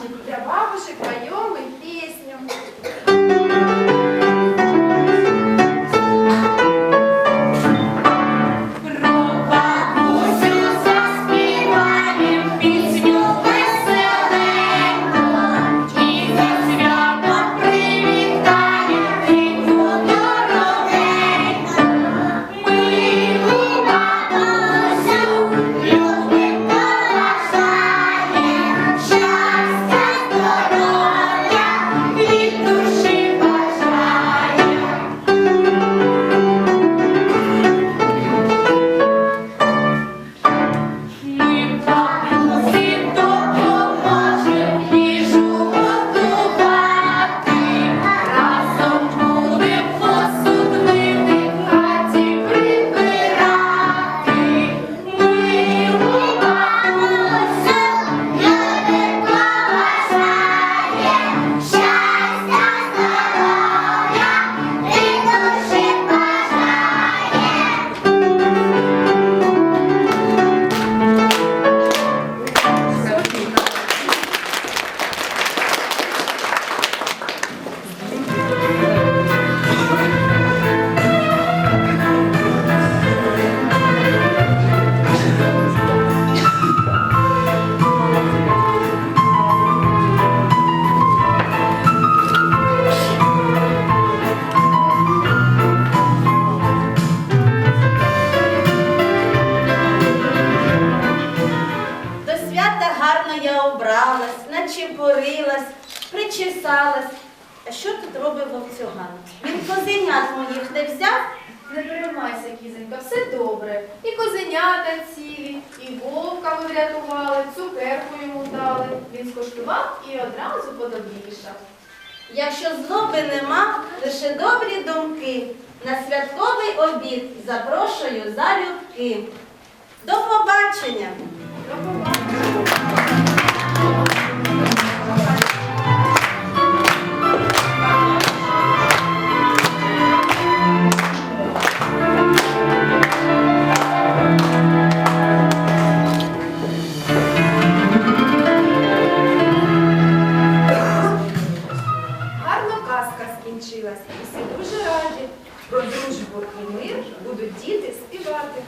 домашній для бабушек поем Обралась, начепурилась, причесалась. А що тут робив вовцюган? Він козенят моїх не взяв, Не переймайся, кізонька, все добре. І козенята цілі, і вовка ви врятували, цукерку йому дали. Він скуштував і одразу подобрішав. якщо злоби нема, лише добрі думки. На святковий обід запрошую залюбки. До побачення! До побачення. Діти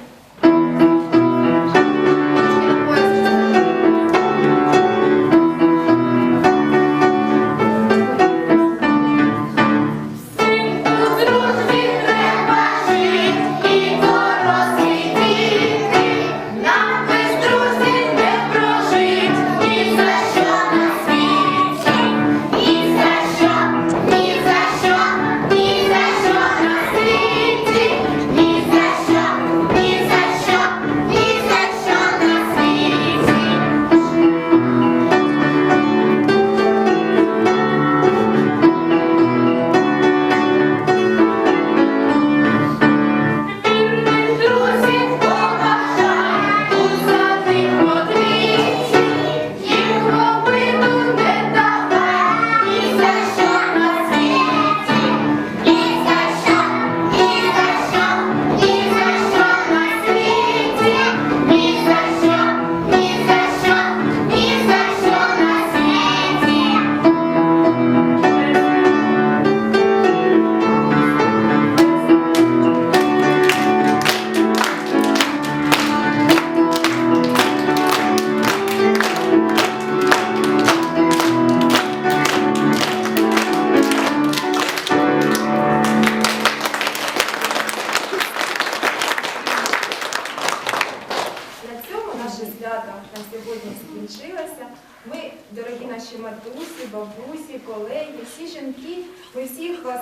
наші матусі, бабусі, колеги, всі жінки, ми всіх вас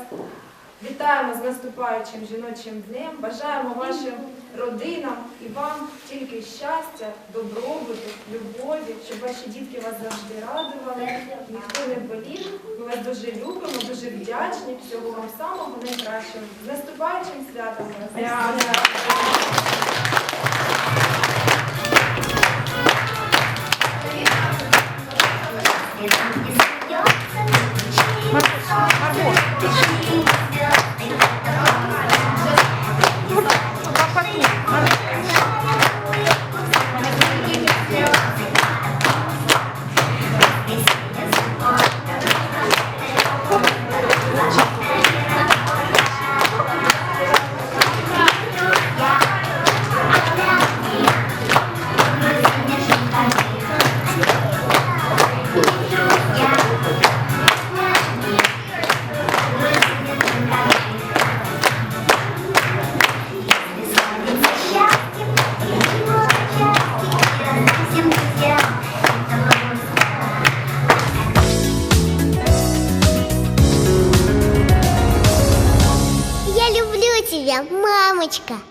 вітаємо з наступаючим жіночим днем, бажаємо вашим родинам і вам тільки щастя, добробуту, любові, щоб ваші дітки вас завжди радували, ніхто не болів. Ми вас дуже любимо, дуже вдячні. Всього вам самого найкращого. З наступаючим святом мамочка.